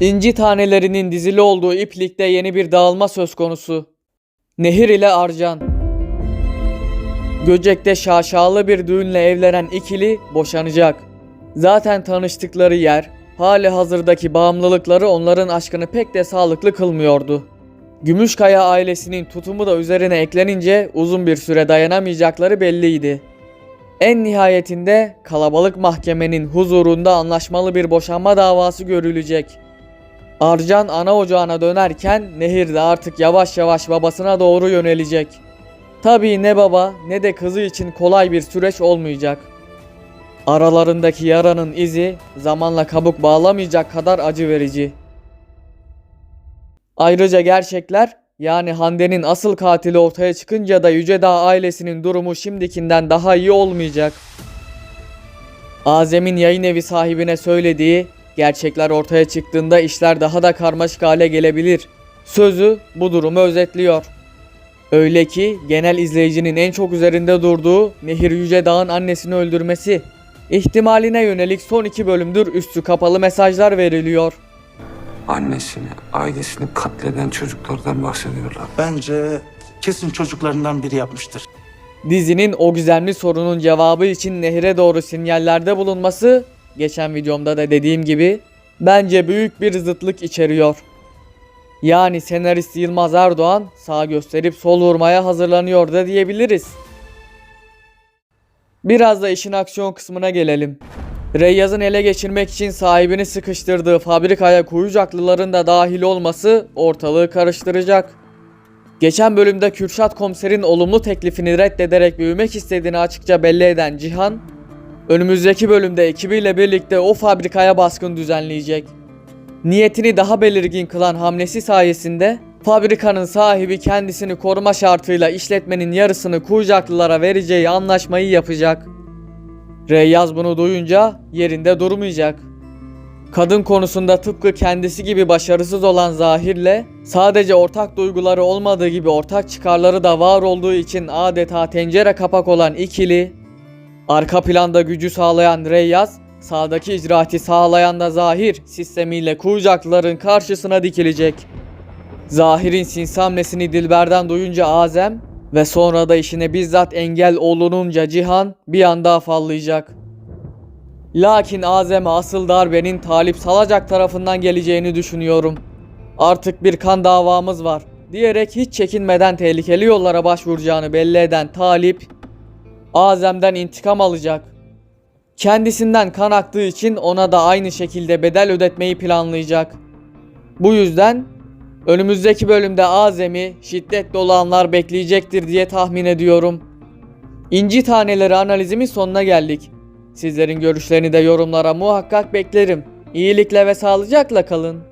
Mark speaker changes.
Speaker 1: İnci tanelerinin dizili olduğu iplikte yeni bir dağılma söz konusu. Nehir ile Arcan. Göcek'te şaşalı bir düğünle evlenen ikili boşanacak. Zaten tanıştıkları yer, hali hazırdaki bağımlılıkları onların aşkını pek de sağlıklı kılmıyordu. Gümüşkaya ailesinin tutumu da üzerine eklenince uzun bir süre dayanamayacakları belliydi. En nihayetinde kalabalık mahkemenin huzurunda anlaşmalı bir boşanma davası görülecek. Arcan ana ocağına dönerken Nehir de artık yavaş yavaş babasına doğru yönelecek. Tabii ne baba ne de kızı için kolay bir süreç olmayacak. Aralarındaki yaranın izi zamanla kabuk bağlamayacak kadar acı verici. Ayrıca gerçekler yani Hande'nin asıl katili ortaya çıkınca da Yüce Dağ ailesinin durumu şimdikinden daha iyi olmayacak. Azem'in yayın evi sahibine söylediği gerçekler ortaya çıktığında işler daha da karmaşık hale gelebilir. Sözü bu durumu özetliyor. Öyle ki genel izleyicinin en çok üzerinde durduğu Nehir Yüce Dağ'ın annesini öldürmesi. ihtimaline yönelik son iki bölümdür üstü kapalı mesajlar veriliyor.
Speaker 2: Annesini, ailesini katleden çocuklardan bahsediyorlar.
Speaker 3: Bence kesin çocuklarından biri yapmıştır.
Speaker 1: Dizinin o gizemli sorunun cevabı için nehire doğru sinyallerde bulunması, geçen videomda da dediğim gibi, bence büyük bir zıtlık içeriyor. Yani senarist Yılmaz Erdoğan sağ gösterip sol vurmaya hazırlanıyor da diyebiliriz. Biraz da işin aksiyon kısmına gelelim. Reyyaz'ın ele geçirmek için sahibini sıkıştırdığı fabrikaya Kuyucaklıların da dahil olması ortalığı karıştıracak. Geçen bölümde Kürşat komiserin olumlu teklifini reddederek büyümek istediğini açıkça belli eden Cihan, önümüzdeki bölümde ekibiyle birlikte o fabrikaya baskın düzenleyecek. Niyetini daha belirgin kılan hamlesi sayesinde fabrikanın sahibi kendisini koruma şartıyla işletmenin yarısını Kuyucaklılara vereceği anlaşmayı yapacak. Reyyaz bunu duyunca yerinde durmayacak. Kadın konusunda tıpkı kendisi gibi başarısız olan Zahir'le sadece ortak duyguları olmadığı gibi ortak çıkarları da var olduğu için adeta tencere kapak olan ikili, arka planda gücü sağlayan Reyyaz, sağdaki icraati sağlayan da Zahir sistemiyle Kuyucaklıların karşısına dikilecek. Zahir'in sinsi hamlesini Dilber'den duyunca Azem ve sonra da işine bizzat engel olununca Cihan bir anda afallayacak. Lakin Azem'e asıl darbenin Talip Salacak tarafından geleceğini düşünüyorum. Artık bir kan davamız var diyerek hiç çekinmeden tehlikeli yollara başvuracağını belli eden Talip, Azem'den intikam alacak. Kendisinden kan aktığı için ona da aynı şekilde bedel ödetmeyi planlayacak. Bu yüzden önümüzdeki bölümde Azem'i şiddet dolu anlar bekleyecektir diye tahmin ediyorum. İnci taneleri analizimin sonuna geldik. Sizlerin görüşlerini de yorumlara muhakkak beklerim. İyilikle ve sağlıcakla kalın.